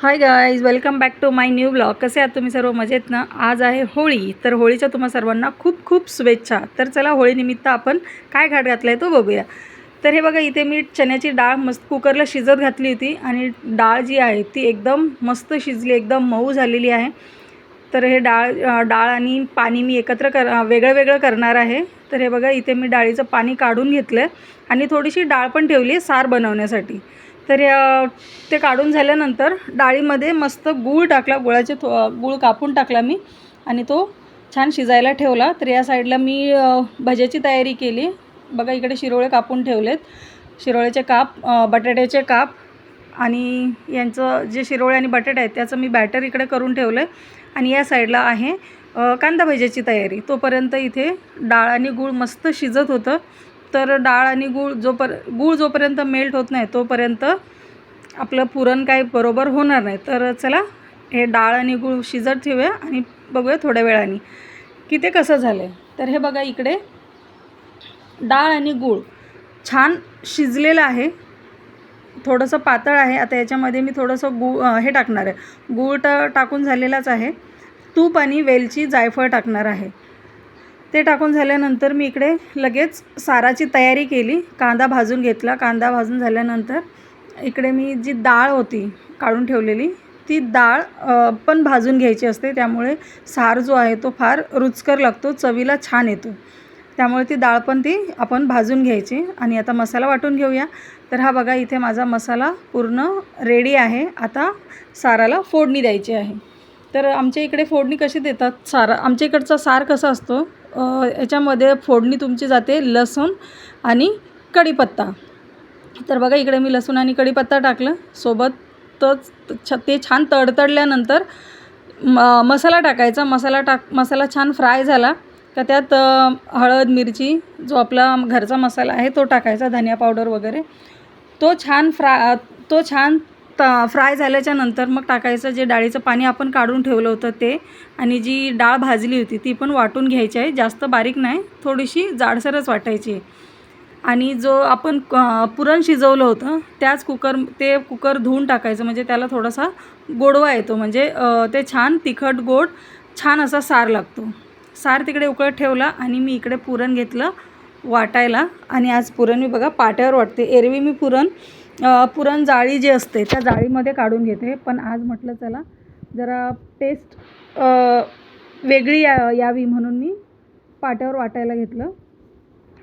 Hi guys welcome back to my new blog कसे आहात तुम्ही सर्व? मजेत ना? आज आहे होळी. तर होळीच्या तुम्हा सर्वांना खूप खूप शुभेच्छा. तर चला होळीनिमित्त आपण काय घाट घातला आहे तो बघूया. तर हे बघा इथे मी चण्याची डाळ मस्त कुकरला शिजत घातली होती आणि डाळ जी आहे ती एकदम मस्त शिजली एकदम मऊ झालेली आहे. तर हे डाळ डाळ आणि पाणी मी एकत्र कर वेगळं वेगळं करणार आहे. तर हे बघा इथे मी डाळीचं पाणी काढून घेतलं आहे आणि थोडीशी डाळ पण ठेवली आहे सार बनवण्यासाठी. तर या ते काढून झाल्यानंतर डाळीमध्ये मस्त गूळ टाकला गुळाचे थो गूळ कापून टाकला मी आणि तो छान शिजायला ठेवला. तर या साईडला मी भज्याची तयारी केली. बघा इकडे शिरोळे कापून ठेवलेत. शिरोळ्याचे काप बटाट्याचे काप आणि यांचं जे शिरोळे आणि बटाटे आहेत त्याचं मी बॅटर इकडे करून ठेवलं आहे आणि या साईडला आहे कांदा भज्याची तयारी. तोपर्यंत इथे डाळ आणि गूळ मस्त शिजत होतं. तर डाळ आणि गूळ जोपर गूळ जोपर्यंत मेल्ट होत नाही तोपर्यंत आपलं पुरण काही बरोबर होणार नाही. तर चला हे डाळ आणि गूळ शिजत ठेवूया आणि बघूया थोड्या वेळाने. की ते कसं झालं आहे तर हे बघा इकडे. डाळ आणि गूळ छान शिजलेलं आहे. थोडंसं पातळ आहे. आता याच्यामध्ये मी थोडंसं गू हे टाकणार आहे. गूळ तर टाकून झालेलाच आहे. तूप आणि वेलची जायफळ टाकणार आहे. ते टाकून झाल्यानंतर मी इकडे लगेच साराची तयारी केली. कांदा भाजून घेतला. कांदा भाजून झाल्यानंतर इकडे मी जी डाळ होती काढून ठेवलेली ती डाळ पण भाजून घ्यायची असते. त्यामुळे सार जो आहे तो फार रुचकर लागतो चवीला छान येतो. त्यामुळे ती डाळ पण ती आपण भाजून घ्यायची. आणि आता मसाला वाटून घेऊया. तर हा बघा इथे माझा मसाला पूर्ण रेडी आहे. आता साराला फोडणी द्यायची आहे. तर आमच्या इकडे फोडणी कशी देतात? सारा आमच्या इकडचा सार कसा असतो? याच्यामध्ये फोडणी तुमची जाते लसूण आणि कढीपत्ता. तर बघा इकडे मी लसूण आणि कढीपत्ता टाकलं. सोबतच छ ते छान तडतडल्यानंतर म मसाला टाकायचा. मसाला टाक मसाला छान फ्राय झाला का त्यात हळद मिरची जो आपला घरचा मसाला आहे तो टाकायचा धनिया पावडर वगैरे. तो छान फ्रा तो छान त फ्राय झाल्याच्यानंतर मग टाकायचं जे डाळीचं पाणी आपण काढून ठेवलं होतं ते आणि जी डाळ भाजली होती ती पण वाटून घ्यायची आहे. जास्त बारीक नाही थोडीशी जाडसरच वाटायची आणि जो आपण पुरण शिजवलं होतं त्याच कुकर ते कुकर धुवून टाकायचं. म्हणजे त्याला थोडासा गोडवा येतो. म्हणजे ते छान तिखट गोड छान असा सार लागतो. सार तिकडे उकळत ठेवला आणि मी इकडे पुरण घेतलं वाटायला. आणि आज पुरण मी बघा पाट्यावर वाटते. एरवी मी पुरण पुरण जाळी जी असते त्या जाळीमध्ये काढून घेते. पण आज म्हटलं चला जरा टेस्ट वेगळी या यावी म्हणून मी पाट्यावर वाटायला घेतलं.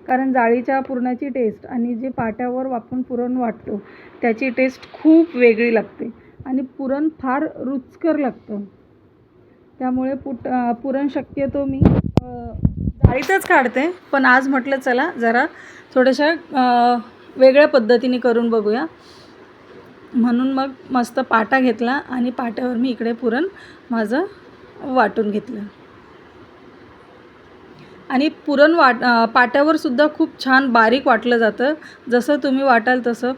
कारण जाळीच्या पुरणाची टेस्ट आणि जे पाट्यावर आपण पुरण वाटतो त्याची टेस्ट खूप वेगळी लागते. आणि पुरण फार रुचकर लागतं. त्यामुळे पुट पुरण शक्यतो मी जाळीतच काढते. पण आज म्हटलं चला जरा थोड्याशा वेगळ्या पद्धतीने करून बघूया. म्हणून मग मस्त पाटा घेतला आणि पाट्यावर मी इकडे पुरण माझं वाटून घेतलं. आणि पुरण वाट पाट्यावरसुद्धा खूप छान बारीक वाटलं जातं. जसं तुम्ही वाटाल तसं.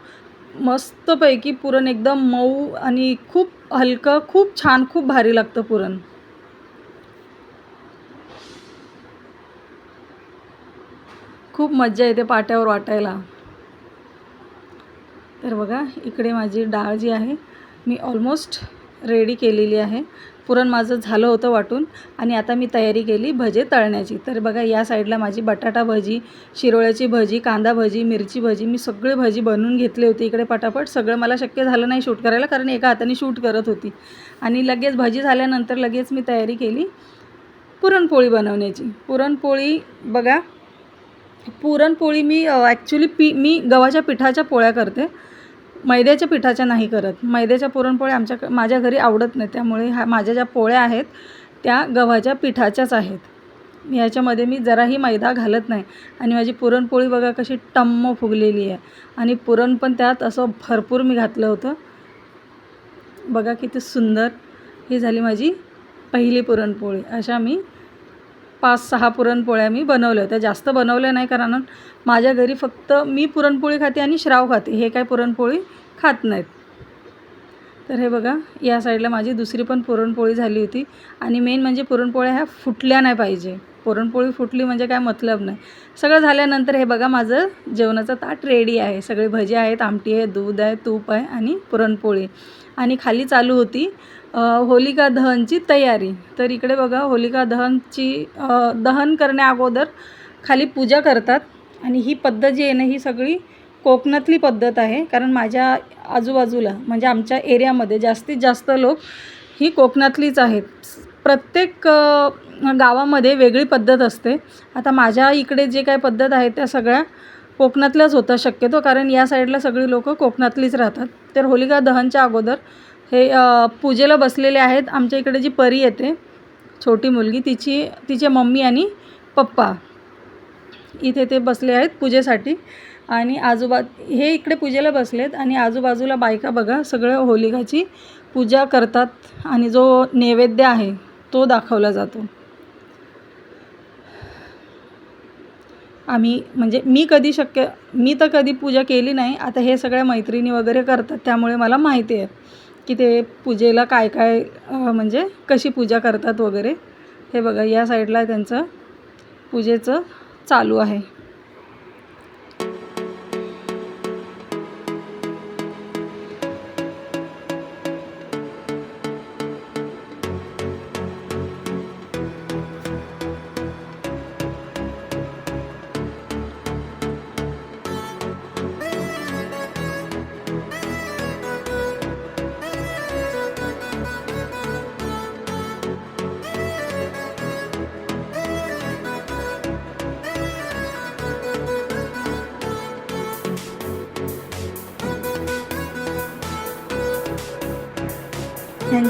मस्तपैकी पुरण एकदम मऊ आणि खूप हलकं खूप छान खूप भारी लागतं पुरण. खूप मज्जा येते पाट्यावर वाटायला. तर बघा इकडे माझी डाळ जी आहे मी ऑलमोस्ट रेडी केलेली आहे. पुरण माझं झालं होतं वाटून आणि आता मी तयारी केली भजे तळण्याची. तर बघा या साईडला माझी बटाटा भजी शिरोळ्याची भजी कांदा भजी मिरची भजी मी सगळे भजी बनवून घेतले होते इकडे पटापट. सगळं मला शक्य झालं नाही शूट करायला कारण एका हाताने शूट करत होती. आणि लगेच भजी झाल्यानंतर लगेच मी तयारी केली पुरणपोळी बनवण्याची. पुरणपोळी बघा पुरणपोळी मी ॲक्च्युली पी मी गव्हाच्या पिठाच्या पोळ्या करते. मैद्याच्या पिठाच्या नाही करत. मैद्याच्या पुरणपोळ्या आमच्या माझ्या घरी आवडत नाही त्यामुळे ह्या माझ्या ज्या पोळ्या आहेत त्या गव्हाच्या पिठाच्याच आहेत. याच्यामध्ये मी जराही मैदा घालत नाही. आणि माझी पुरणपोळी बघा कशी टम्म फुगलेली आहे. आणि पुरण पण त्यात असं भरपूर मी घातलं होतं. बघा किती सुंदर ही झाली माझी पहिली पुरणपोळी. अशा मी पाच सहा पुरणपोळ्या मी बनवल्या होत्या. जास्त बनवल्या नाही कारण माझ्या घरी फक्त मी पुरणपोळी खाते आणि श्राव खाते. हे काय पुरणपोळी खात नाहीत. तर हे बघा या साईडला माझी दुसरी पण पुरणपोळी झाली होती. आणि मेन म्हणजे पुरणपोळ्या ह्या फुटल्या नाही पाहिजे. पुरणपोळी फुटली म्हणजे काय मतलब नाही. सगळं झाल्यानंतर हे बघा माझं जेवणाचं ताट रेडी आहे. सगळे भजे आहेत आमटी आहे दूध आहे तूप आहे आणि पुरणपोळी. आणि खाली चालू होती. होलिका दहनची तयारी. तर इकडे बघा होलिका दहनची दहन करण्या अगोदर खाली पूजा करतात. आणि ही पद्धत जी आहे ना ही सगळी कोकणातली पद्धत आहे. कारण माझ्या आजूबाजूला म्हणजे आमच्या एरियामध्ये जास्तीत जास्त लोक ही कोकणातलीच आहेत. प्रत्येक गावामध्ये वेगळी पद्धत असते. आता माझ्या इकडे जे काय पद्धत आहे त्या सगळ्या कोकणातल्याच होतात शक्यतो. कारण या साईडला सगळी लोकं कोकणातलीच राहतात. तर होलिका दहनच्या अगोदर हे पूजेला बसलेले आहेत. आमच्या इकडे जी परी येते छोटी मुलगी तिची तिचे मम्मी आणि पप्पा इथे ते बसले आहेत पूजेसाठी. आणि आजूबा हे इकडे पूजेला बसलेत आणि आजूबाजूला बायका बघा सगळं होलिकाची पूजा करतात आणि जो नैवेद्य आहे तो दाखवला जातो. आम्ही म्हणजे मी कधी शक्य मी तर कधी पूजा केली नाही. आता हे सगळ्या मैत्रिणी वगैरे करतात त्यामुळे मला माहिती आहे. की ते पूजेला काय काय म्हणजे कशी पूजा करतात वगैरे हे बघा या साईडला त्यांचं पूजेचं चालू आहे.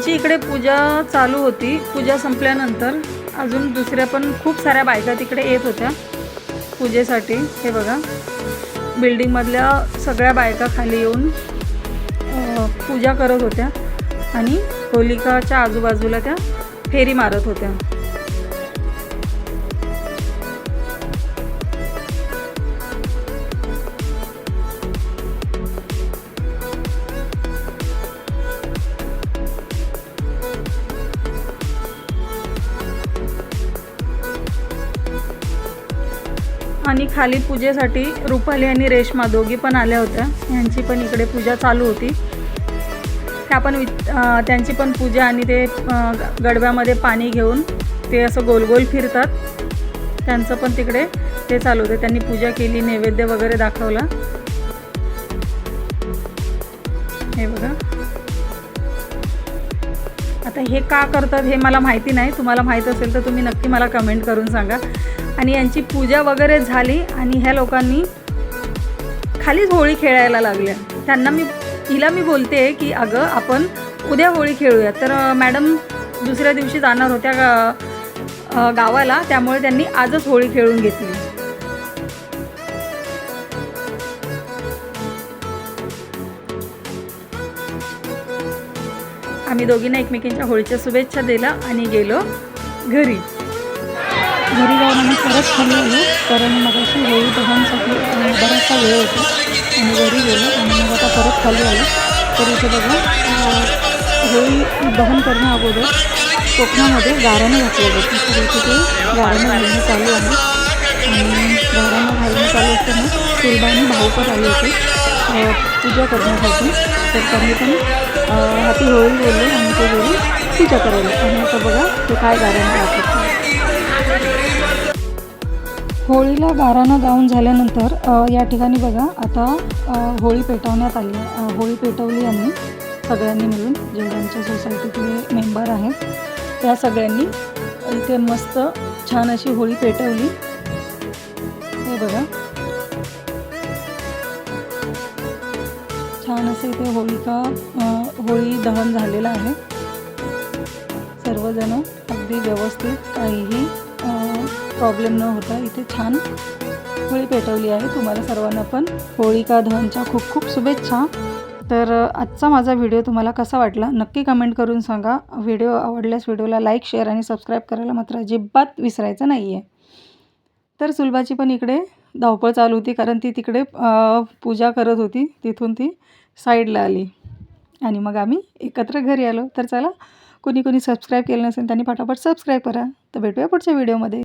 आमची इकडे पूजा चालू होती. पूजा संपल्यानंतर अजून दुसऱ्या पण खूप साऱ्या बायका तिकडे येत होत्या पूजेसाठी. हे बघा. बिल्डिंगमधल्या सगळ्या बायका खाली येऊन पूजा करत होत्या आणि होलिकाच्या आजूबाजूला त्या फेरी मारत होत्या. आणि खाली पूजेसाठी रुपाली आणि रेश्मा दोघी पण आल्या होत्या. यांची पण इकडे पूजा चालू होती. त्या पण वि- त्यांची पण पूजा आणि ते गडव्यामध्ये पाणी घेऊन ते असं गोल गोल फिरतात. त्यांचं पण तिकडे ते चालू होते. त्यांनी पूजा केली नैवेद्य वगैरे दाखवला. हे बघा. आता हे का करतात हे मला माहिती नाही. तुम्हाला माहीत असेल तर तुम्ही नक्की मला कमेंट करून सांगा. आणि यांची पूजा वगैरे झाली आणि ह्या लोकांनी खालीच होळी खेळायला लागल्या. त्यांना मी हिला मी बोलते की अगं आपण उद्या होळी खेळूया. तर मॅडम दुसऱ्या दिवशी जाणार होत्या गा- गावाला. त्यामुळे त्यांनी आजच होळी खेळून घेतली. आम्ही दोघींना एकमेकींच्या होळीच्या शुभेच्छा दिल्या आणि गेलो घरी. घरी जाऊन आम्ही परत खाली आलो. कारण मग अशी होळी बघांसाठी बराचसा वेळ होता. आणि घरी गेलो आणि मग आता परत खाली आलो. तर इथे बघा होळी दहन करण्या अगोदर कोकणामध्ये गाराणं घातलं होती तर इथे ते गाराणं घालणं चालू आहे. आणि गाराणं घालणं चालू असताना सुलभा आणि आले होते. पूजा करण्यासाठी. तर त्यांनी पण हाती होळी बोलले आणि ते गेले पूजा करायला. आणि आता बघा ते काय गाराणं घालतात होळीला गाराणं गाऊन झाल्यानंतर या ठिकाणी बघा आता होळी पेटवण्यात आली होळी पेटवली आम्ही सगळ्यांनी मिळून जेवढ्यांच्या सोसायटीतले मेंबर आहेत त्या सगळ्यांनी इथे मस्त छान अशी होळी पेटवली. हे बघा. छान असे इथे होळिका होळी दहन झालेलं आहे. सर्वजण अगदी व्यवस्थित काहीही प्रॉब्लेम न होता इथे छान होळी पेटवली आहे. तुम्हाला सर्वांना पण होळिका दहनच्या खूप खूप शुभेच्छा. तर आजचा माझा व्हिडिओ तुम्हाला कसा वाटला? नक्की कमेंट करून सांगा. व्हिडिओ आवडल्यास व्हिडिओला लाईक शेअर आणि सबस्क्राईब करायला मात्र अजिबात विसरायचं नाही आहे तर सुलभाची पण इकडे धावपळ चालू होती कारण ती तिकडे पूजा करत होती. तिथून ती साईडला आली. आणि मग आम्ही एकत्र घरी आलो. तर चला कोणी कोणी सबस्क्राईब केलं नसेल त्यांनी पटापट सबस्क्राईब करा. तर भेटूया पुढच्या व्हिडिओमध्ये